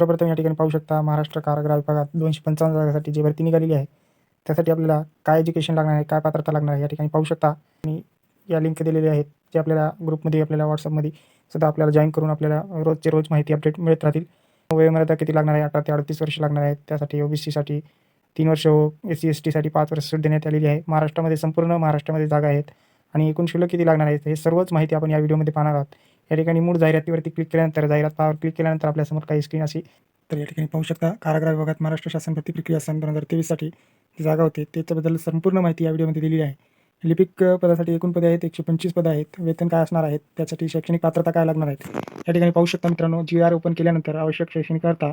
सर्वप्रथम या ठिकाणी पाहू शकता महाराष्ट्र कारागृह विभागात दोनशे पंचावन्न जागासाठी जी भरती निघालेली आहे त्यासाठी आपल्याला काय एज्युकेशन लागणार आहे काय पात्रता लागणार आहे या ठिकाणी पाहू शकता. आणि या लिंक दिलेल्या आहेत जे आपल्याला ग्रुपमध्ये आपल्याला व्हॉट्सअपमध्ये सुद्धा आपल्याला जॉईन करून आपल्याला रोजचे रोज माहिती अपडेट मिळत राहतील. वयोमर्यादा किती लागणार आहे अठरा ते अडतीस वर्ष लागणार आहेत त्यासाठी ओबीसीसाठी तीन वर्ष हो एस सी एस टीसाठी पाच वर्ष सूट देण्यात आलेली आहे. महाराष्ट्रामध्ये संपूर्ण महाराष्ट्रामध्ये जागा आहेत आणि एकूण शुल्क किती लागणार आहे हे सर्वच माहिती आपण या व्हिडिओमध्ये पाहणार आहोत. या ठिकाणी मूळ जाहिरातीवरती क्लिक केल्यानंतर जाहिरात पावर क्लिक केल्यानंतर आपल्यासमोर काही स्क्रीन अशी तर या ठिकाणी पाहू शकता कारागृह विभागात महाराष्ट्र शासन भरती प्रक्रिया सन दोन हजार तेवीससाठी जी जागा होते त्याच्याबद्दल संपूर्ण माहिती या व्हिडिओमध्ये दिलेली आहे. लिपिक पदासाठी एकूण पदे आहेत एकशे पंचवीस पदं आहेत वेतन काय असणार आहेत त्यासाठी शैक्षणिक पात्रता काय लागणार आहेत? या ठिकाणी पाहू शकता मित्रांनो जी आर ओपन केल्यानंतर आवश्यक शैक्षणिक करता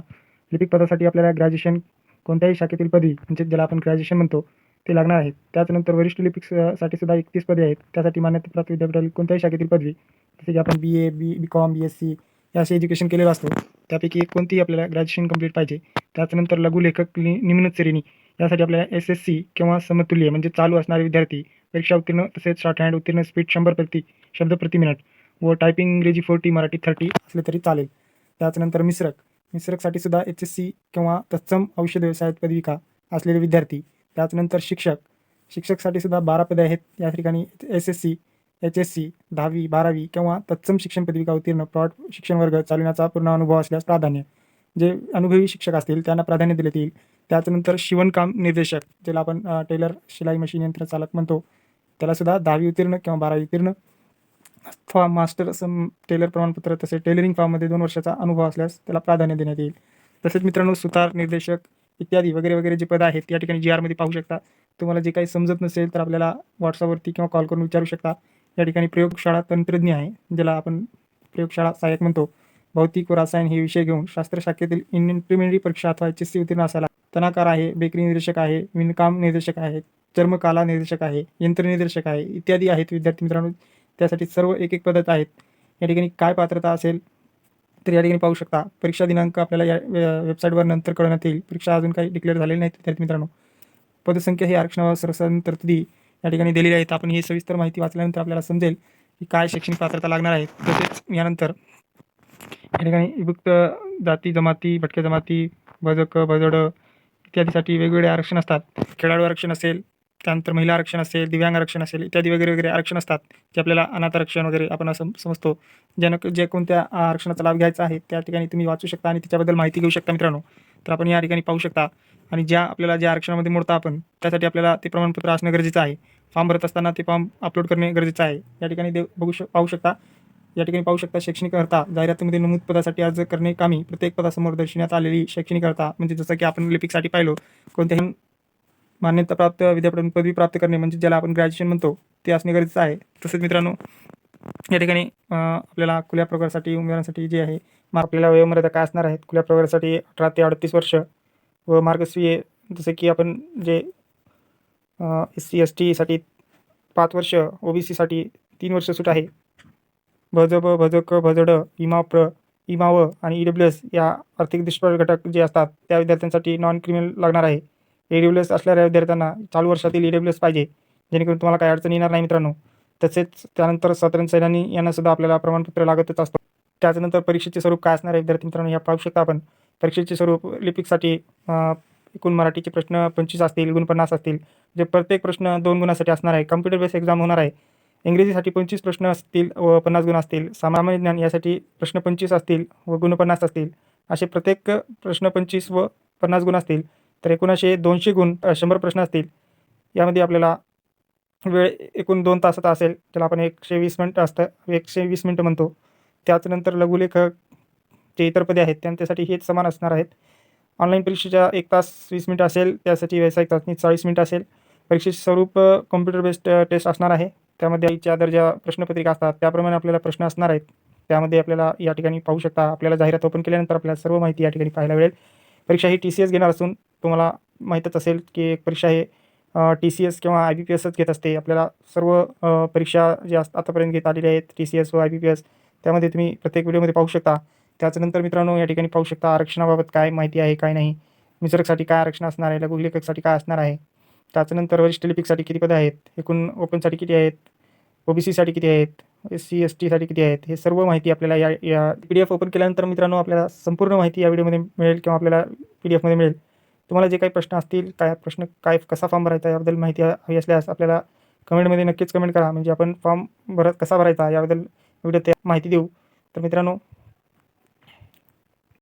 लिपिक पदासाठी आपल्याला ग्रॅज्युएशन कोणत्याही शाखेतील पदवी म्हणजे ज्याला आपण ग्रॅज्युएशन म्हणतो ते लागणार आहेत. त्याचनंतर वरिष्ठ लिपिक सुद्धा एकतीस पदे आहेत. त्यासाठी मान्यताप्राप्त विद्यापीठातील कोणत्याही शाखेतील पदवी जसे की आपण B A B B com B S C या असे एज्युकेशन केलेलं असतो. त्यापैकी एक कोणतीही आपल्याला ग्रॅज्युएशन कंप्लीट पाहिजे. त्याचनंतर लघुलेखक निम्न श्रेणी यासाठी आपल्याला एस एस सी किंवा समतुल्य म्हणजे चालू असणारे विद्यार्थी परीक्षा उत्तीर्ण तसेच शॉर्ट हँड उत्तीर्ण स्पीड शंभर प्रति शब्द प्रति मिनिट व टायपिंग इंग्रजी फोर्टी मराठी थर्टी असले तरी चालेल. त्याचनंतर मिश्रक. मिश्रकसाठी सुद्धा एच एस सी किंवा तत्सम औषध व्यवसायात पदविका असलेले विद्यार्थी त्याचनंतर शिक्षक. शिक्षकसाठी सुद्धा बारा पदे आहेत. या ठिकाणी S S C H S C दहावी बारावी किंवा तत्सम शिक्षण पदविका उत्तीर्ण प्रॉड शिक्षण वर्ग चालविण्याचा पूर्ण अनुभव असल्यास प्राधान्य. जे अनुभवी शिक्षक असतील त्यांना प्राधान्य दिले येईल त्याच्यानंतर शिवणकाम निर्देशक ज्याला आपण टेलर शिलाई मशीन यंत्र चालक म्हणतो. त्याला सुद्धा दहावी उत्तीर्ण किंवा बारावी उत्तीर्ण. अथवा मास्टर असं टेलर प्रमाणपत्र तसे टेलरिंग फॉर्ममध्ये दोन वर्षाचा अनुभव असल्यास त्याला प्राधान्य देण्यात येईल. तसेच मित्रांनो सुतार निर्देशक इत्यादी वगैरे वगैरे जे पदं आहेत या ठिकाणी जी आरमध्ये पाहू शकता. तुम्हाला जे काही समजत नसेल तर आपल्याला व्हॉट्सअपवरती किंवा कॉल करून विचारू शकता. या ठिकाणी प्रयोगशाळा तंत्रज्ञ आहे ज्याला आपण प्रयोगशाळा सहाय्यक म्हणतो. भौतिक व रसायन हे विषय घेऊन शास्त्र शाखेतील इंप्लिमेंटरी परीक्षा अथवा एच एस सी उत्तीर्ण असायला तणाकार आहे बेकरी निर्देशक आहे विणकाम निर्देशक आहे चर्मकाला निर्देशक आहे यंत्रनिर्देशक आहे इत्यादी आहेत विद्यार्थी मित्रांनो. त्यासाठी सर्व एक एक पद्धत आहेत. या ठिकाणी काय पात्रता असेल? तर या ठिकाणी पाहू शकता. परीक्षा दिनांक आपल्याला या वेबसाईटवर नंतर कळवण्यात येईल. परीक्षा अजून काही डिक्लेअर झालेली नाही विद्यार्थी मित्रांनो. पदसंख्या ही आरक्षणावर सरसन तरतुदी या ठिकाणी दिलेली आहेत. आपण ही सविस्तर माहिती वाचल्यानंतर आपल्याला समजेल की काय शैक्षणिक पात्रता लागणार आहे. तसेच यानंतर या ठिकाणी विभक्त जाती जमाती भटक्या जमाती भजक भजड इत्यादीसाठी वेगवेगळे आरक्षण असतात. खेळाडू आरक्षण असेल त्यानंतर महिला आरक्षण असेल दिव्यांग आरक्षण असेल इत्यादी वगैरे वगैरे आरक्षण असतात जे आपल्याला अनाथ आरक्षण वगैरे आपण असं समजतो. ज्यानं जे कोणत्या आरक्षणाचा लाभ घ्यायचा आहे त्या ठिकाणी तुम्ही वाचू शकता आणि त्याच्याबद्दल माहिती घेऊ शकता मित्रांनो. तर आपण या ठिकाणी पाहू शकता. आणि ज्या आपल्याला ज्या आरक्षणामध्ये मोडता आपण त्यासाठी आपल्याला ते प्रमाणपत्र असणं गरजेचं आहे. फॉर्म भरत असताना ते फॉर्म अपलोड करणे गरजेचं आहे. या ठिकाणी दे बघू शक पाहू शकता. या ठिकाणी पाहू शकता शैक्षणिक अर्था जाहिरातीमध्ये नमूद पदासाठी अर्ज करणे कामी प्रत्येक पदासमोर दर्शवण्यात आलेली शैक्षणिक अर्था म्हणजे जसं की आपण लिपिकसाठी पाहिलो कोणत्याही मान्यताप्राप्त विद्यापीठातून पदवी प्राप्त करणे म्हणजे ज्याला आपण ग्रॅज्युएशन म्हणतो ते असणे गरजेचं आहे. तसेच मित्रांनो या ठिकाणी आपल्याला खुल्या प्रकारासाठी उमेदवारांसाठी जे आहे मग आपल्याला वयोमर्यादा काय असणार आहेत खुल्या प्रकारासाठी अठरा ते अडतीस वर्ष व मार्गस्वीय जसे की आपण जे एस सी एस टीसाठी पाच वर्ष ओ बी सीसाठी तीन वर्ष सूट आहे. भज ब भजक भजड इमाप्र इमाव आणि ई डब्ल्यू एस या आर्थिक दुष्परिण घटक जे असतात त्या विद्यार्थ्यांसाठी नॉन क्रिमिनल लागणार आहे. ई डब्ल्यू एस असणाऱ्या विद्यार्थ्यांना चालू वर्षातील ई डब्ल्यू एस पाहिजे. जेणेकरून तुम्हाला काही अडचण येणार नाही मित्रांनो. तसेच त्यानंतर स्वातंत्र्य सैनानी यांना सुद्धा आपल्याला प्रमाणपत्र लागतच असतं. त्याच्यानंतर परीक्षेचे स्वरूप काय असणार आहे विद्यार्थी मित्रांनो ह्या पाहू शकता आपण. परीक्षेचे स्वरूप लिपिकसाठी एकूण मराठीचे प्रश्न पंचवीस असतील एकोणपन्नास असतील. जे प्रत्येक प्रश्न दोन गुणासाठी असणार आहे. कम्प्युटर बेस एक्झाम होणार आहे. इंग्रजीसाठी पंचवीस प्रश्न असतील व पन्नास गुण असतील. सामान्य ज्ञान यासाठी प्रश्न पंचवीस असतील व गुण पन्नास असतील. असे प्रत्येक प्रश्न पंचवीस व पन्नास गुण असतील. तर एकूण असे दोनशे गुण शंभर प्रश्न असतील. यामध्ये आपल्याला वेळ एकूण दोन तासाचा असेल त्याला आपण एकशे वीस मिनटं असतं एकशे वीस मिनटं म्हणतो. त्याचनंतर लघुलेखक जे इतर पदे आहेत त्यांच्यासाठी हेच समान असणार आहेत. ऑनलाईन परीक्षेच्या एक तास वीस मिनटं असेल त्यासाठी व्यावसायिक चाचणी चाळीस मिनटं असेल. परीक्षेचे स्वरूप कॉम्प्युटर बेस्ड टेस्ट असणार आहे. त्यामध्ये आईच्या दर्जा प्रश्नपत्रिका असतात त्याप्रमाणे आपल्याला प्रश्न असणार आहेत. त्यामध्ये आपल्याला या ठिकाणी पाहू शकता आपल्याला जाहिरात ओपन केल्यानंतर आपल्याला सर्व माहिती या ठिकाणी पाहायला मिळेल. परीक्षा ही टी सी एस घेणार असून तुम्हाला माहीतच असेल की एक परीक्षा हे टी सी एस किंवा आय बी पी एसच घेत असते. आपल्याला सर्व परीक्षा ज्या आतापर्यंत घेत आलेल्या आहेत टी सी एस व आय बी पी एस त्यामध्ये तुम्ही प्रत्येक व्हिडिओमध्ये पाहू शकता. त्याच्यानंतर मित्रांनो या ठिकाणी पाहू शकता आरक्षणाबाबत काय माहिती आहे काय नाही. मिसरकसाठी काय आरक्षण असणार आहे लघुलेखकसाठी काय असणार आहे. त्याच्यानंतर वरिष्ठ लिपिकसाठी किती पदं आहेत? एकूण ओपनसाठी किती आहेत? ओ बी सीसाठी किती आहेत? एस सी एस टीसाठी किती आहेत? हे सर्व माहिती आपल्याला या या पी डी एफ ओपन केल्यानंतर मित्रांनो आपल्याला संपूर्ण माहिती या व्हिडिओमध्ये मिळेल किंवा आपल्याला पी डी एफमध्ये मिळेल. तुम्हाला जे काही प्रश्न असतील काय प्रश्न काय कसा फॉर्म भरायचा याबद्दल माहिती हवी असल्यास आपल्याला कमेंटमध्ये नक्कीच कमेंट करा. म्हणजे आपण फॉर्म भरत कसा भरायचा याबद्दल व्हिडिओ त्या माहिती देऊ. तर मित्रांनो